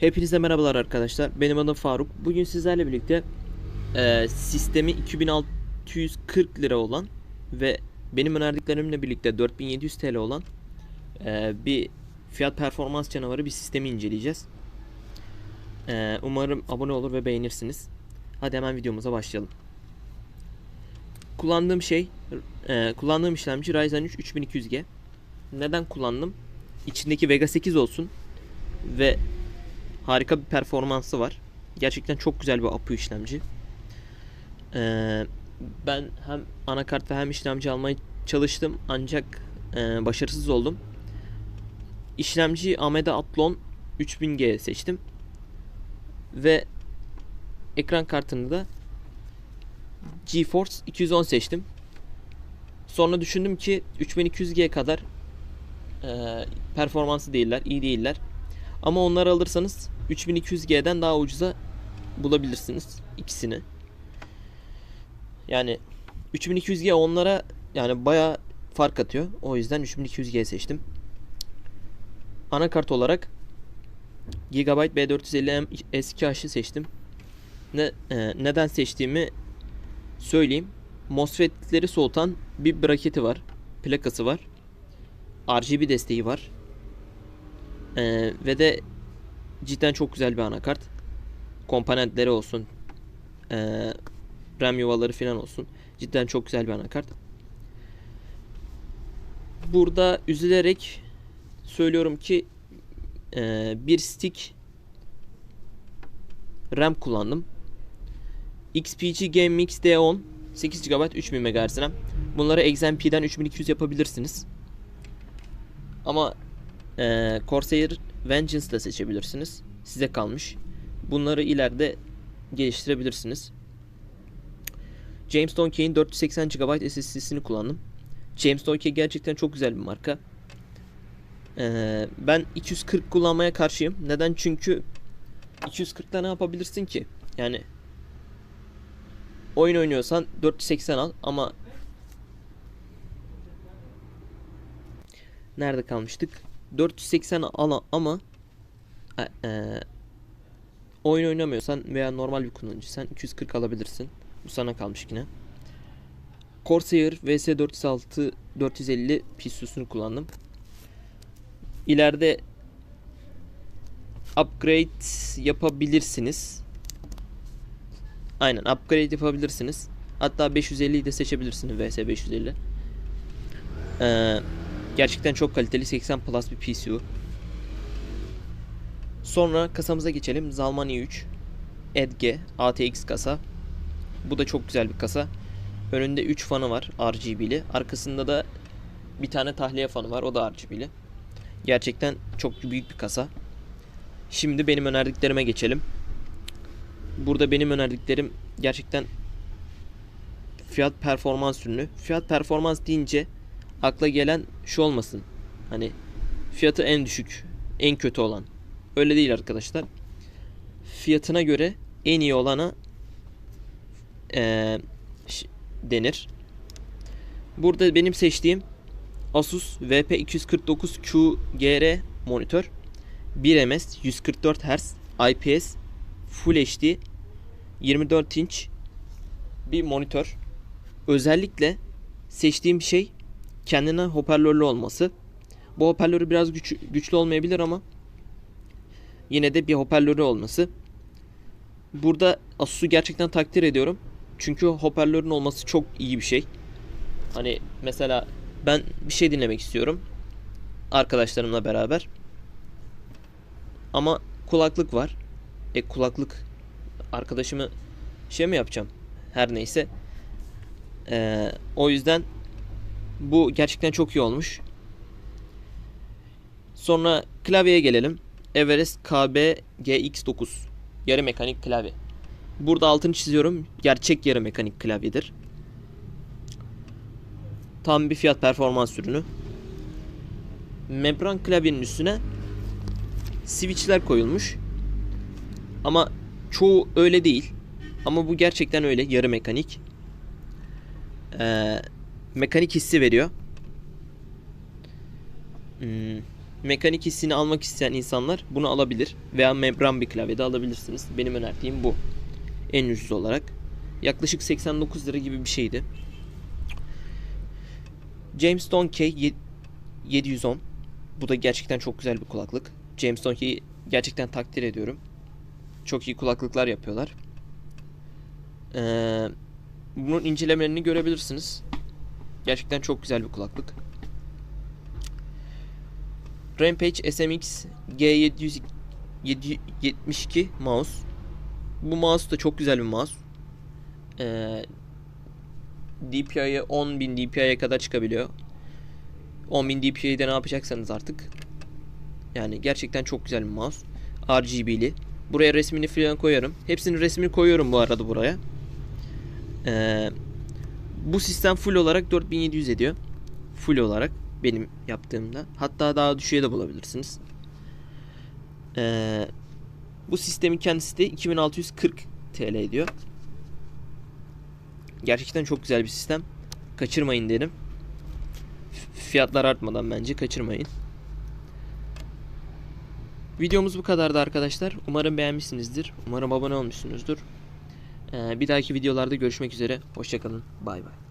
Hepinize merhabalar arkadaşlar. Benim adım Faruk. Bugün sizlerle birlikte e, sistemi 2640 lira olan ve benim önerdiklerimle birlikte 4700 TL olan e, bir fiyat performans canavarı bir sistemi inceleyeceğiz. E, umarım abone olur ve beğenirsiniz. Hadi hemen videomuza başlayalım. Kullandığım şey, e, kullandığım işlemci Ryzen 3 3200G. Neden kullandım? İçindeki Vega 8 olsun ve harika bir performansı var. Gerçekten çok güzel bir APU işlemci. Ee, ben hem anakart ve hem işlemci almaya çalıştım ancak e, başarısız oldum. İşlemci AMD Athlon 3000G seçtim. Ve ekran kartını da GeForce 210 seçtim. Sonra düşündüm ki 3200G kadar e, performansı değiller, iyi değiller. Ama onları alırsanız 3200G'den daha ucuza bulabilirsiniz ikisini. Yani 3200G onlara yani baya fark atıyor. O yüzden 3200G seçtim. Anakart olarak Gigabyte B450M S2H'ı seçtim. Ne, e, neden seçtiğimi söyleyeyim. MOSFET'leri soğutan bir braketi var. Plakası var. RGB desteği var. Ee, ve de cidden çok güzel bir anakart. Komponentleri olsun. Ee, RAM yuvaları falan olsun. Cidden çok güzel bir anakart. Burada üzülerek söylüyorum ki e, bir stick RAM kullandım. XPG Game Mix D10 8 GB 3000 MHz RAM. Bunları XMP'den 3200 yapabilirsiniz. Ama ee, Corsair Vengeance da seçebilirsiniz. Size kalmış. Bunları ileride geliştirebilirsiniz. James Donkey'in 480 GB SSD'sini kullandım. James Donkey gerçekten çok güzel bir marka. Ee, ben 240 kullanmaya karşıyım. Neden? Çünkü 240'da ne yapabilirsin ki? Yani oyun oynuyorsan 480 al ama Nerede kalmıştık? 480 al ama e, e, oyun oynamıyorsan veya normal bir kullanıcıysan 240 alabilirsin. Bu sana kalmış yine. Corsair VS406 450 pistosunu kullandım. İleride upgrade yapabilirsiniz. Aynen upgrade yapabilirsiniz. Hatta 550'yi de seçebilirsiniz VS 550. Eee Gerçekten çok kaliteli 80 Plus bir PCU. Sonra kasamıza geçelim. Zalman i3 Edge ATX kasa. Bu da çok güzel bir kasa. Önünde 3 fanı var RGB'li. Arkasında da bir tane tahliye fanı var. O da RGB'li. Gerçekten çok büyük bir kasa. Şimdi benim önerdiklerime geçelim. Burada benim önerdiklerim gerçekten fiyat performans ürünü. Fiyat performans deyince akla gelen şu olmasın. Hani fiyatı en düşük, en kötü olan. Öyle değil arkadaşlar. Fiyatına göre en iyi olana ee, denir. Burada benim seçtiğim Asus VP249 QGR monitör 1 ms 144 Hz IPS Full HD 24 inç bir monitör. Özellikle seçtiğim şey kendine hoparlörlü olması. Bu hoparlörü biraz güç, güçlü olmayabilir ama yine de bir hoparlörü olması. Burada Asus'u gerçekten takdir ediyorum. Çünkü hoparlörün olması çok iyi bir şey. Hani mesela ben bir şey dinlemek istiyorum. Arkadaşlarımla beraber. Ama kulaklık var. E kulaklık arkadaşımı şey mi yapacağım? Her neyse. Ee, o yüzden bu gerçekten çok iyi olmuş. Sonra klavyeye gelelim. Everest KB GX9 yarı mekanik klavye. Burada altını çiziyorum. Gerçek yarı mekanik klavyedir. Tam bir fiyat performans ürünü. Membran klavyenin üstüne switchler koyulmuş. Ama çoğu öyle değil. Ama bu gerçekten öyle yarı mekanik. Ee, mekanik hissi veriyor. Hmm. mekanik hissini almak isteyen insanlar bunu alabilir. Veya membran bir klavyede alabilirsiniz. Benim önerdiğim bu. En ucuz olarak. Yaklaşık 89 lira gibi bir şeydi. James K 710. Bu da gerçekten çok güzel bir kulaklık. James Stone K'yi gerçekten takdir ediyorum. Çok iyi kulaklıklar yapıyorlar. Ee, bunun incelemelerini görebilirsiniz. Gerçekten çok güzel bir kulaklık. Rampage SMX G772 mouse. Bu mouse da çok güzel bir mouse. Ee, DPI'ye 10.000 DPI'ye kadar çıkabiliyor. 10.000 DPI'de ne yapacaksanız artık. Yani gerçekten çok güzel bir mouse. RGB'li. Buraya resmini falan koyarım. Hepsinin resmini koyuyorum bu arada buraya. Ee, bu sistem full olarak 4700 ediyor. Full olarak benim yaptığımda. Hatta daha düşüğe de bulabilirsiniz. Ee, bu sistemin kendisi de 2640 TL ediyor. Gerçekten çok güzel bir sistem. Kaçırmayın derim. Fiyatlar artmadan bence kaçırmayın. Videomuz bu kadardı arkadaşlar. Umarım beğenmişsinizdir. Umarım abone olmuşsunuzdur. Ee, bir dahaki videolarda görüşmek üzere. Hoşçakalın. Bay bay.